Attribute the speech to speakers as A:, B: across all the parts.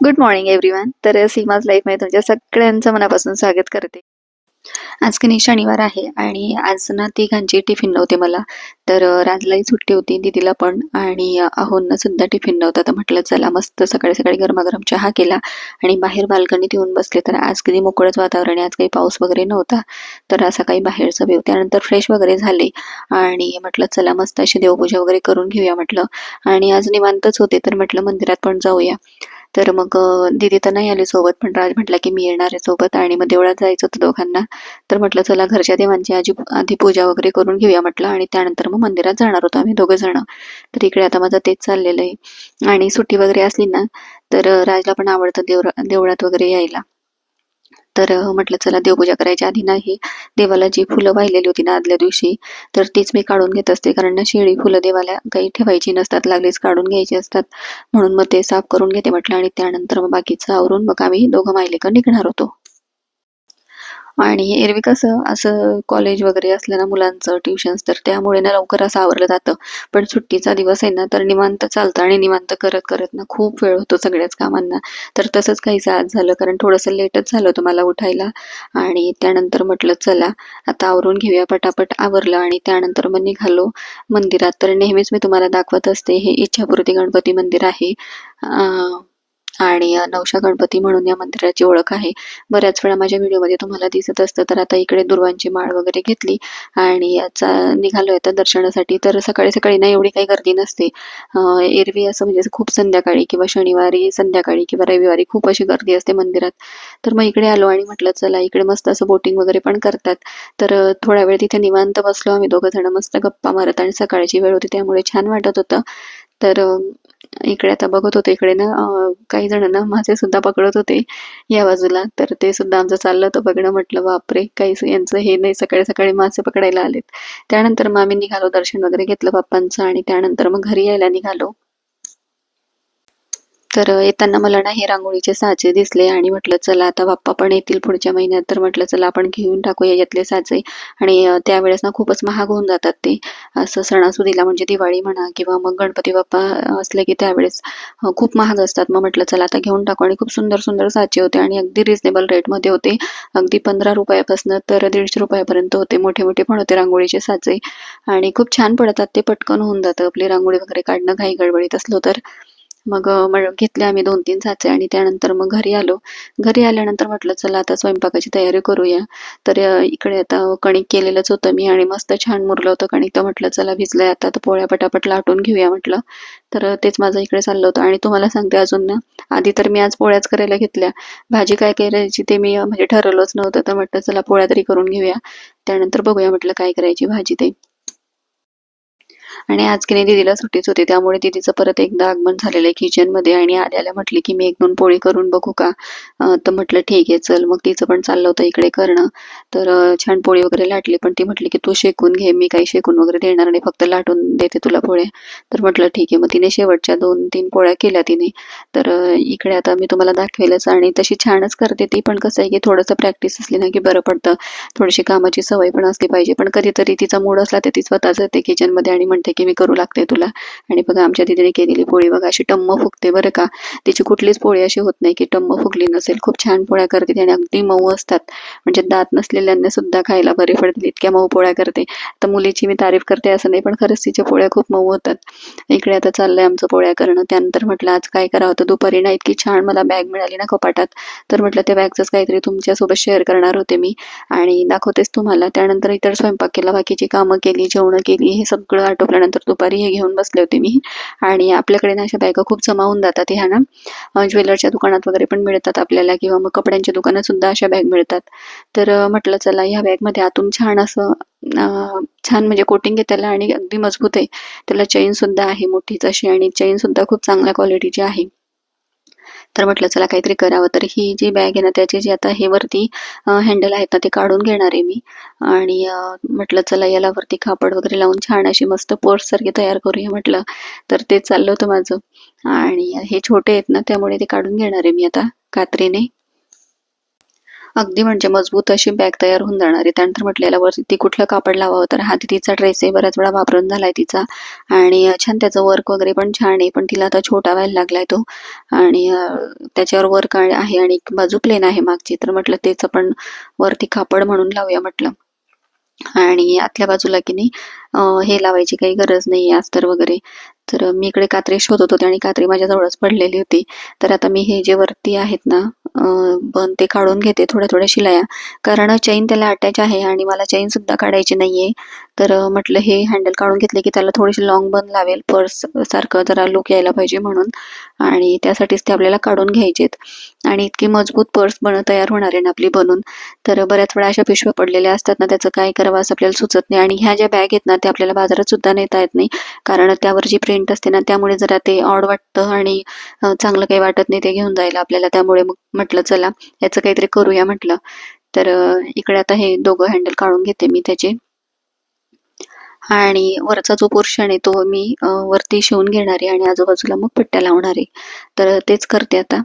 A: Good morning everyone तर सीमाज लाईफमध्ये तुमच्या सगळ्यांचं मनापासून स्वागत करते. आज की शनिवार आहे आणि आज ना तिघांची टिफिन नव्हते मला. तर राजलाही सुट्टी होती दीदीला पण. आणि अहोंना सुद्धा टिफिन नव्हता. तर म्हटलं चला मस्त सकाळी सकाळी गरमागरम चहा केला. आणि बाहेर बाल्कनीत येऊन बसले. तर आज कधी मोकळंच वातावरण आहे. आज काही पाऊस वगैरे नव्हता. तर असा काही बाहेरचं व्यव त्यानंतर फ्रेश वगैरे झाले. आणि म्हटलं चला मस्त अशी देवपूजा वगैरे करून घेऊया म्हटलं. आणि आज निवांतच होते. तर म्हटलं मंदिरात पण जाऊया. तर मग दिदी दीदी तर नाही आली सोबत पण राज म्हटला की मी येणार आहे सोबत आणि मग देवळात जायचं होतं दोघांना. तर म्हटलं चला घरच्या देवांची आजी आधी पूजा वगैरे करून घेऊया म्हटलं. आणि त्यानंतर मग मंदिरात जाणार होतो आम्ही दोघं जण. तर इकडे आता माझं तेच चाललेलं आहे. आणि सुट्टी वगैरे असली ना तर राजला पण आवडतं देव देवळात वगैरे यायला. तर म्हटलं चला देवपूजा करायच्या आधी नाही देवाला जी फुलं वाहिलेली होती ना आदल्या दिवशी तर तीच मी काढून घेत असते. कारण ना शेळी फुलं देवाला काही ठेवायची नसतात लागलीच काढून घ्यायची असतात. म्हणून मग ते साफ करून घेते म्हटलं आणि त्यानंतर मग बाकीचं आवरून मग आम्ही दोघं मायलेक निघणार होतो. आणि एरवी कसं असं कॉलेज वगैरे असलं ना मुलांचं ट्युशन्स तर त्यामुळे ना लवकर असं आवरलं जातं. पण सुट्टीचा दिवस आहे ना तर निवांत चालतं आणि निवांत करत करत ना खूप वेळ होतो सगळ्याच कामांना. तर तसंच काहीसं आज झालं कारण थोडंसं लेटच झालं होतं मला उठायला. आणि त्यानंतर म्हटलं चला आता आवरून घेऊया पटापट आवरलं आणि त्यानंतर मग निघालो मंदिरात. तर नेहमीच मी तुम्हाला दाखवत असते हे इच्छापूर्ती गणपती मंदिर आहे. आणि नवशा गणपती म्हणून या मंदिराची ओळख आहे. बऱ्याच वेळा माझ्या व्हिडिओमध्ये तुम्हाला दिसत असतं तर आता इकडे दुर्वांची माळ वगैरे घेतली आणि याचा निघालो आता दर्शनासाठी. तर सकाळी सकाळी ना एवढी काही गर्दी नसते. एरवी असं म्हणजे खूप संध्याकाळी किंवा शनिवारी संध्याकाळी किंवा रविवारी खूप अशी गर्दी असते मंदिरात. तर मग इकडे आलो आणि म्हटलं चला इकडे मस्त असं बोटिंग वगैरे पण करतात. तर थोड्या थोडा वेळ तिथे निवांत बसलो आम्ही दोघं जण मस्त गप्पा मारत आणि सकाळची वेळ होती त्यामुळे छान वाटत होतं. तर इकडे आता बघत होते इकडे ना काही जण ना मासे सुद्धा पकडत होते या बाजूला. तर ते सुद्धा आमचं चाललं होतं बघणं म्हटलं बापरे काही यांचं हे नाही सकाळी सकाळी मासे पकडायला आलेत. त्यानंतर मग आम्ही निघालो दर्शन वगैरे घेतलं बाप्पांचं आणि त्यानंतर मग घरी यायला निघालो. तर येताना मला ना हे रांगोळीचे साचे दिसले आणि म्हटलं चला आता बाप्पा पण येतील पुढच्या महिन्यात तर म्हटलं चला आपण घेऊन टाकूया यातले साचे. आणि त्यावेळेस ना खूपच महाग होऊन जातात ते. असं सणासुदीला म्हणजे दिवाळी म्हणा किंवा मग गणपती बाप्पा असले की त्यावेळेस खूप महाग असतात. मग म्हटलं चला आता घेऊन टाकू. आणि खूप सुंदर सुंदर साचे होते आणि अगदी रिझनेबल रेटमध्ये होते. अगदी पंधरा रुपयापासून तर दीडशे रुपयापर्यंत होते. मोठे मोठे पण होते रांगोळीचे साचे. आणि खूप छान पडतात ते पटकन होऊन जातं. आपली रांगोळी वगैरे काढणं घाई गडबडीत असलो तर. मग मग घेतले आम्ही दोन तीन साचे आणि त्यानंतर मग घरी आलो. घरी आल्यानंतर म्हटलं चला आता स्वयंपाकाची तयारी करूया. तर इकडे आता कणिक केलेलंच होतं मी आणि मस्त छान मुरलं होतं कणिक. तर म्हटलं चला भिजलंय आता तर पोळ्या पटापट लाटून घेऊया म्हटलं. तर तेच माझं इकडे चाललं होतं. आणि तुम्हाला सांगते अजून ना आधी तर मी आज पोळ्याच करायला घेतल्या. भाजी काय करायची ते मी म्हणजे ठरवलंच नव्हतं. तर म्हटलं चला पोळ्या तरी करून घेऊया. त्यानंतर बघूया म्हटलं काय करायची भाजी ते. आणि आज की नाही दीदीला सुट्टीच होती त्यामुळे दीदीचं परत एकदा आगमन झालेलं आहे किचनमध्ये आणि आल्याला म्हटली की मी एक दोन पोळी करून बघू का? तर म्हटलं ठीक आहे चल. मग तिचं पण चाललं होतं इकडे करणं. तर छान पोळी वगैरे लाटली पण ती म्हटली की तू शेकून घे मी काही शेकून वगैरे देणार नाही फक्त लाटून देते तुला पोळ्या. तर म्हटलं ठीक आहे. मग तिने शेवटच्या दोन तीन पोळ्या केल्या तिने. तर इकडे आता मी तुम्हाला दाखवेलच आणि तशी छानच करते ती पण कसं आहे की थोडंसं प्रॅक्टिस असली ना की बरं पडतं. थोडीशी कामाची सवय पण असली पाहिजे पण कधीतरी तिचा मूड असला तर ती स्वतःच येते किचनमध्ये आणि म्हणते की मी करू लागते तुला. आणि बघा आमच्या दिदीने केलेली पोळी बघा अशी टम्म फुगते बरं का. तिची कुठलीच पोळी अशी होत नाही की टम्म फुगली नसेल. खूप छान पोळ्या करते आणि अगदी मऊ असतात. म्हणजे दात नसलेल्यांना सुद्धा खायला बरे पडतील इतक्या मऊ पोळ्या करते. तर मुलीची मी तारीफ करते असं नाही पण खरंच तिच्या पोळ्या खूप मऊ होतात. इकडे आता चाललंय आमचं पोळ्या करणं. त्यानंतर म्हटलं आज काय करावं? तर दुपारी ना इतकी छान मला बॅग मिळाली ना कपाटात. तर म्हटलं त्या बॅगचंच काहीतरी तुमच्यासोबत शेअर करणार होते मी. आणि दाखवतेच तुम्हाला. त्यानंतर इतर स्वयंपाक केला बाकीची कामं केली जेवणं केली हे सगळं झोपल्यानंतर दुपारी हे घेऊन बसले होते मी. आणि आपल्याकडे ना अशा बॅगा खूप जमा होऊन जातात ह्या ना ज्वेलरच्या दुकानात वगैरे पण मिळतात आपल्याला किंवा मग कपड्यांच्या दुकानात सुद्धा अशा बॅग मिळतात. तर म्हटलं चला ह्या बॅगमध्ये आतून छान असं छान म्हणजे कोटिंग आहे त्याला आणि अगदी मजबूत आहे. त्याला चेन सुद्धा आहे मोठीच अशी आणि चेन सुद्धा खूप चांगल्या क्वालिटीची आहे. तर म्हटलं चला काहीतरी करावं. तर ही जी बॅग आहे ना त्याची जी आता हे वरती हँडल आहेत ना ते काढून घेणार आहे मी. आणि म्हटलं चला याला वरती कापड वगैरे लावून छान अशी मस्त पर्स सारखी तयार करूया म्हटलं. तर ते चाललं होतं माझं. आणि हे छोटे आहेत ना त्यामुळे ते काढून घेणार आहे मी आता कात्रीने. अगदी म्हणजे मजबूत अशी बॅग तयार होऊन जाणार आहे. त्यानंतर म्हटलेल्या वरती कुठलं कापड लावावं? तर हा तिचा ड्रेस आहे. बऱ्याच वेळा वापरून झालाय तिचा. आणि छान त्याचं वर्क वगैरे पण छान आहे. पण तिला आता छोटा व्हायला लागलाय तो. आणि त्याच्यावर वर्क आहे आणि एक बाजू प्लेन आहे मागची. तर म्हटलं तेच आपण वरती कापड म्हणून लावूया म्हटलं. आणि आतल्या बाजूला की नाही हे लावायची काही गरज नाही अस्तर वगैरे. तर मी इकडे कात्री शोधत होते आणि कात्री माझ्या जवळच पडलेली होती. तर आता मी हे जे वरती आहेत ना पण बन ते काढून घेते थोड्या थोड्या शिलाया. कारण चैन त्याला अटॅच आहे आणि मला चैन सुद्धा काढायची नाहीये. तर म्हटलं हे हँडल काढून घेतले की त्याला थोडीशी लॉंग बन लावेल पर्स सारखं जरा लुक यायला पाहिजे म्हणून. आणि त्यासाठीच ते आपल्याला काढून घ्यायचेत. आणि इतकी मजबूत पर्स बन तयार होणार आहे ना आपली बनून. तर बऱ्याच वेळा अशा पिशव्या पडलेल्या असतात ना त्याचं काय करावं असं आपल्याला सुचत नाही. आणि ह्या ज्या बॅग आहेत ना त्या आपल्याला बाजारात सुद्धा नेता येत नाही. कारण त्यावर जी प्रिंट असते ना त्यामुळे जरा ते ऑड वाटतं आणि चांगलं काही वाटत नाही ते घेऊन जायला आपल्याला. त्यामुळे मग म्हटलं चला याचं काहीतरी करूया म्हटलं. तर इकडे आता हे दोघं हँडल काढून घेते मी त्याचे. आणि वरचा जो पोर्शन आहे तो मी वरती शिवून घेणार आहे आणि आजूबाजूला मग पट्ट्या लावणार. आहे तर तेच करते आता.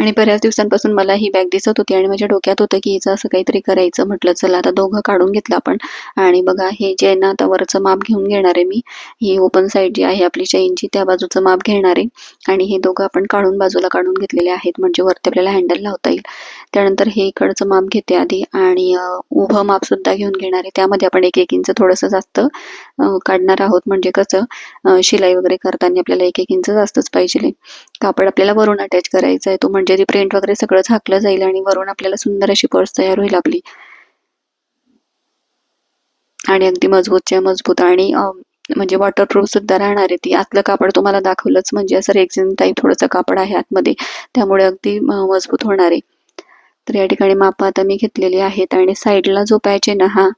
A: आणि बऱ्याच दिवसांपासून मला ही बॅग दिसत होती आणि माझ्या डोक्यात होतं की हिचं असं काहीतरी करायचं. म्हटलं चला आता दोघं काढून घेतलं आपण. आणि बघा हे जे आहे ना आता वरचं माप घेऊन घेणार आहे मी. ही ओपन साईड जी आहे आपली चैनची त्या बाजूचं माप घेणार आहे. आणि हे दोघं आपण काढून बाजूला काढून घेतलेले आहेत म्हणजे वरती आपल्याला हँडल लावता येईल. त्यानंतर हे इकडचं माप घेते आधी आणि उभं माप सुद्धा घेऊन घेणार आहे. त्यामध्ये आपण एक एक इंच थोडंसं जास्त काढणार आहोत. म्हणजे कसं शिलाई वगैरे करताना आपल्याला एक एक इंच जास्तच पाहिजे कापड आपल्याला वरून अटॅच करायचं आहे तो म्हणजे ती प्रिंट वगैरे सगळं झाकलं जाईल आणि वरून आपल्याला सुंदर अशी पर्स तयार होईल आपली. आणि अगदी मजबूतच्या मजबूत आणि म्हणजे वॉटरप्रूफ सुद्धा राहणार आहे ती. आतलं कापड तुम्हाला दाखवलंच म्हणजे असं रेक्झिन टाईप थोडंसं कापड आहे आतमध्ये. त्यामुळे अगदी मजबूत होणार आहे. तर या ठिकाणी माप आता मी घेतलेली आहेत आणि साईडला जो पॅच आहे ना हा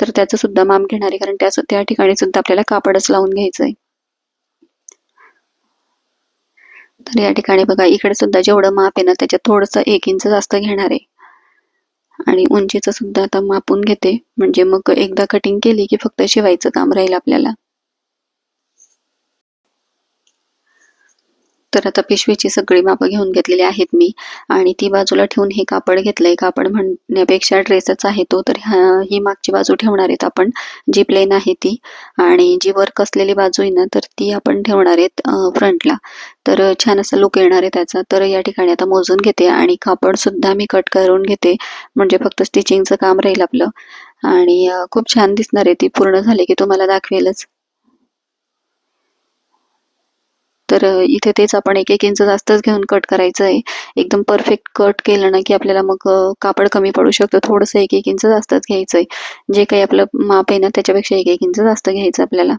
A: तर त्याचं सुद्धा माप घेणार आहे. कारण त्याचं त्या ठिकाणी सुद्धा आपल्याला कापडच लावून घ्यायचं आहे तर या ठिकाणी बघा इकडे सुद्धा जेवढं माप आहे ना त्याच्यात थोडंसं एक इंच जास्त घेणार आहे. आणि उंचीचं सुद्धा आता मापून घेते. म्हणजे मग एकदा कटिंग केली की फक्त शिवायचं काम राहील आपल्याला. तर आता पिशवीची सगळी मापं घेऊन घेतलेली आहेत मी. आणि ती बाजूला ठेवून हे कापड घेतलंय. कापड म्हणण्यापेक्षा ड्रेसच आहे तो तर ही मागची बाजू ठेवणार आहेत आपण जी प्लेन आहे ती. आणि जी वर्क असलेली बाजू आहे ना तर ती आपण ठेवणार आहेत फ्रंटला. तर छान असा लुक येणार आहे त्याचा. तर या ठिकाणी आता मोजून घेते आणि कापड सुद्धा मी कट करून घेते. म्हणजे फक्त स्टिचिंगचं काम राहील आपलं. आणि खूप छान दिसणार आहे ती. पूर्ण झाली की तुम्हाला दाखवेलच. तर इथे तेच आपण एक एक इंच जास्तच घेऊन कट करायचं आहे. एकदम परफेक्ट कट केलं ना की आपल्याला मग कापड कमी पडू शकतं. थोडंसं एक एक इंच जास्तच घ्यायचं आहे जे काही आपलं माप आहे ना त्याच्यापेक्षा एक एक इंच जास्त घ्यायचं आपल्याला.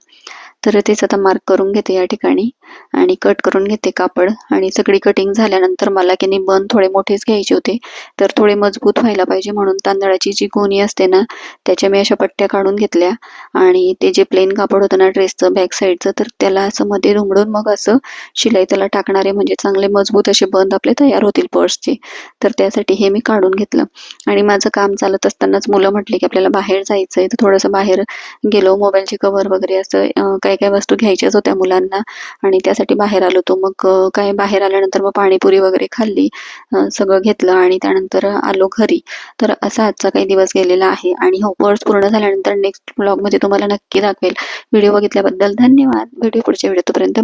A: तर तेच आता मार्क करून घेते या ठिकाणी. आणि कट करून घेते कापड. आणि सगळी कटिंग झाल्यानंतर मला की नाही बन थोडे मोठेच घ्यायचे होते. तर थोडे मजबूत व्हायला पाहिजे म्हणून तांदळाची जी गोणी असते ना त्याच्या मी अशा पट्ट्या काढून घेतल्या. आणि ते जे प्लेन कापड होतं ना ड्रेसचं बॅक साईडचं तर त्याला असं मध्ये रुमडून मग असं शिलाई त्याला टाकणारे म्हणजे चांगले मजबूत असे बंद आपले तयार होतील पर्सचे तर त्यासाठी हे मी काढून घेतलं. आणि माझं काम चालत असतानाच मुलं म्हटले की आपल्याला बाहेर जायचं आहे तर थोडंसं बाहेर गेलो. मोबाईलचे कव्हर वगैरे असं काही काही वस्तू घ्यायच्याच होत्या मुलांना. आणि त्यासाठी बाहेर आलो तो मग काय बाहेर आल्यानंतर मग पाणीपुरी वगैरे खाल्ली सगळं घेतलं आणि त्यानंतर आलो घरी. तर असा आजचा काही दिवस गेलेला आहे. आणि हो पर्स पूर्ण झाल्यानंतर नेक्स्ट ब्लॉगमध्ये तुम्हाला नक्की दाखवेल. व्हिडिओ बघितल्याबद्दल धन्यवाद. व्हिडिओ पुढच्या व्हिडिओ तोपर्यंत.